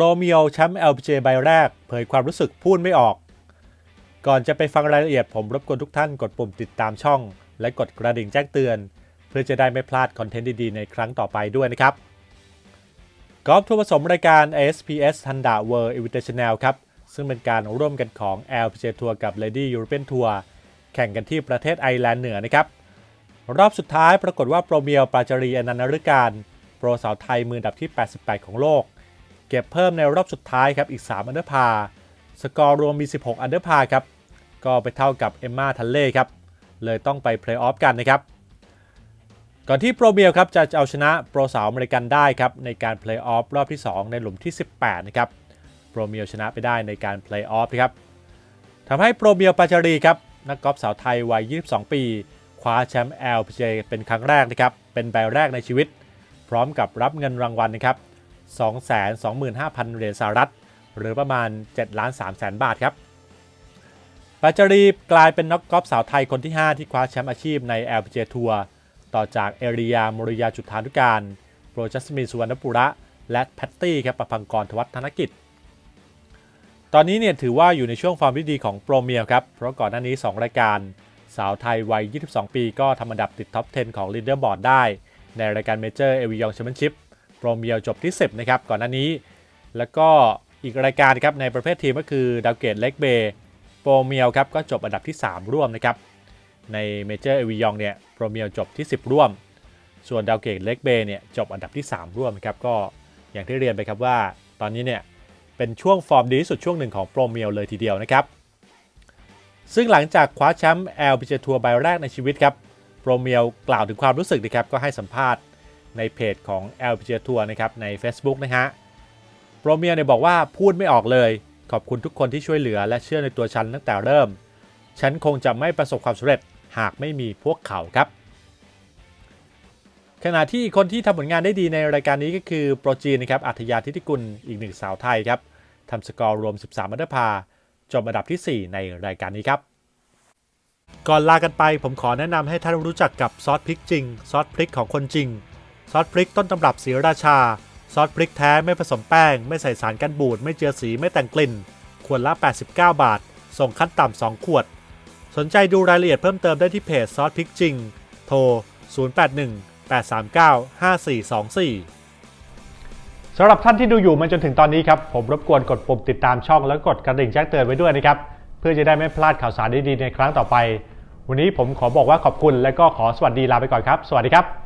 รเมียวแชมป์ LPGA ใบแรก เผยความรู้สึกพูดไม่ออก ก่อนจะไปฟังรายละเอียดผมรบกวนทุกท่านกดปุ่มติดตามช่อง และกดกระดิ่งแจ้งเตือน เพื่อจะได้ไม่พลาดคอนเทนต์ดี ๆ ในครั้งต่อไปด้วยนะครับกอล์ฟทัวร์ผสมรายการ ASPS Honda World Invitational ครับ ซึ่งเป็นการร่วมกันของ LPGA Tour กับ Lady European Tour แข่งกันที่ประเทศไอร์แลนด์เหนือนะครับ รอบสุดท้ายปรากฏว่าโปรเมียวปราจารีอนันต์ฤการ โปรสาวไทยมือดับที่ 88 ของโลก เก็บเพิ่มในรอบสุดท้ายครับอีก 3 อันเดอร์พาสกอร์รวมมี 16 อันเดอร์พาครับ ก็ไปเท่ากับเอมมาทันเล่ครับ เลยต้องไปเพลย์ออฟกันนะครับ ก่อนที่โปรเมียวครับจะเอาชนะโปรสาวอเมริกันได้ครับ ในการเพลย์ออฟรอบที่ 2 ในหลุมที่ 18 นะครับโปรเมียวชนะไปได้ในการเพลย์ออฟครับทำให้โปรเมียวปาจารีครับนักกอล์ฟสาวไทยวัย 22 ปี คว้าแชมป์ LPGA เป็นครั้งแรกนะครับเป็นใบแรกในชีวิต พร้อมกับรับเงินรางวัลนะครับ 225,000 เหรียญสหรัฐ หรือประมาณ7ล้าน3แสนบาทครับปาจารีกลายเป็นนักกอล์ฟสาวไทยคนที่ 5 ที่คว้าแชมป์อาชีพใน LPGA ทัวร์ต่อจากเอริยามริยาจุธานุการ โปรจัสมินสุวรรณปุระ และแพตตี้ครับประพังกรทวัฒนกิจ ตอนนี้เนี่ยถือว่าอยู่ในช่วงฟอร์มที่ดีของโปรเมียครับ เพราะก่อนหน้านี้ 2 รายการ สาวไทยวัย 22 ปี ก็ทำอันดับติดท็อป 10 ของลีดเดอร์บอร์ดได้ ในรายการเมเจอร์เอวิยองแชมเปี้ยนชิพ โปรเมียวจบที่ 10 นะครับ ก่อนหน้านี้ แล้วก็อีกรายการครับในประเภททีมก็คือดาวเกตเล็กเบย์โปรเมียวครับก็จบอันดับที่ 3 ร่วมนะครับ ในเมเจอร์เอวิยองเนี่ยโปรเมียวจบที่ 10 ร่วม ส่วนดาวเกตเล็กเบย์เนี่ยจบอันดับที่ 3 ร่วมนะครับก็อย่างที่เรียนไปครับว่า ตอนนี้เนี่ยเป็นช่วงฟอร์มดีที่สุดช่วงหนึ่งของโปรเมียวเลยทีเดียวนะครับซึ่งหลังจากคว้าแชมป์ LPGA ทัวร์ใบแรกในชีวิตครับโปรเมียวกล่าวถึงความรู้สึกนะครับก็ให้สัมภาษณ์ ในเพจของ LPGA ทัวร์นะครับใน Facebook นะฮะโปรเมียเนี่ยบอกว่าพูดไม่ออกเลย ขอบคุณทุกคนที่ช่วยเหลือและเชื่อในตัวฉันตั้งแต่เริ่ม ฉันคงจะไม่ประสบความสำเร็จหากไม่มีพวกเขาครับ ขณะที่คนที่ทำผลงานได้ดีในรายการนี้ก็คือโปรจีนนะครับอัธยาธิติกุลอีกหนึ่งสาวไทยครับทำสกอร์รวม 13 อันดับพาจบอันดับที่ 4 ในรายการนี้ครับ ก่อนลากันไปผมขอแนะนำให้ท่านรู้จักกับซอสพริกจริง ซอสพริกของคนจริง ซอสพริกต้นตำรับสีราชา ซอสพริกแท้ไม่ผสมแป้ง ไม่ใส่สารกันบูด ไม่เจือสีไม่แต่งกลิ่น ขวดละ 89 บาท ส่งขั้นต่ำ 2 ขวด สนใจดูรายละเอียดเพิ่มเติมได้ที่เพจซอสพริกจริง โทร 081 839 5424สำหรับท่านที่ดูอยู่มาจนถึงตอนนี้ครับ ผมรบกวนกดปุ่มติดตามช่องแล้วกดกระดิ่งแจ้งเตือนไว้ด้วยนะครับ เพื่อจะได้ไม่พลาดข่าวสารดีๆในครั้งต่อไป วันนี้ผมขอบอกว่าขอบคุณและก็ขอสวัสดีลาไปก่อนครับ สวัสดีครับ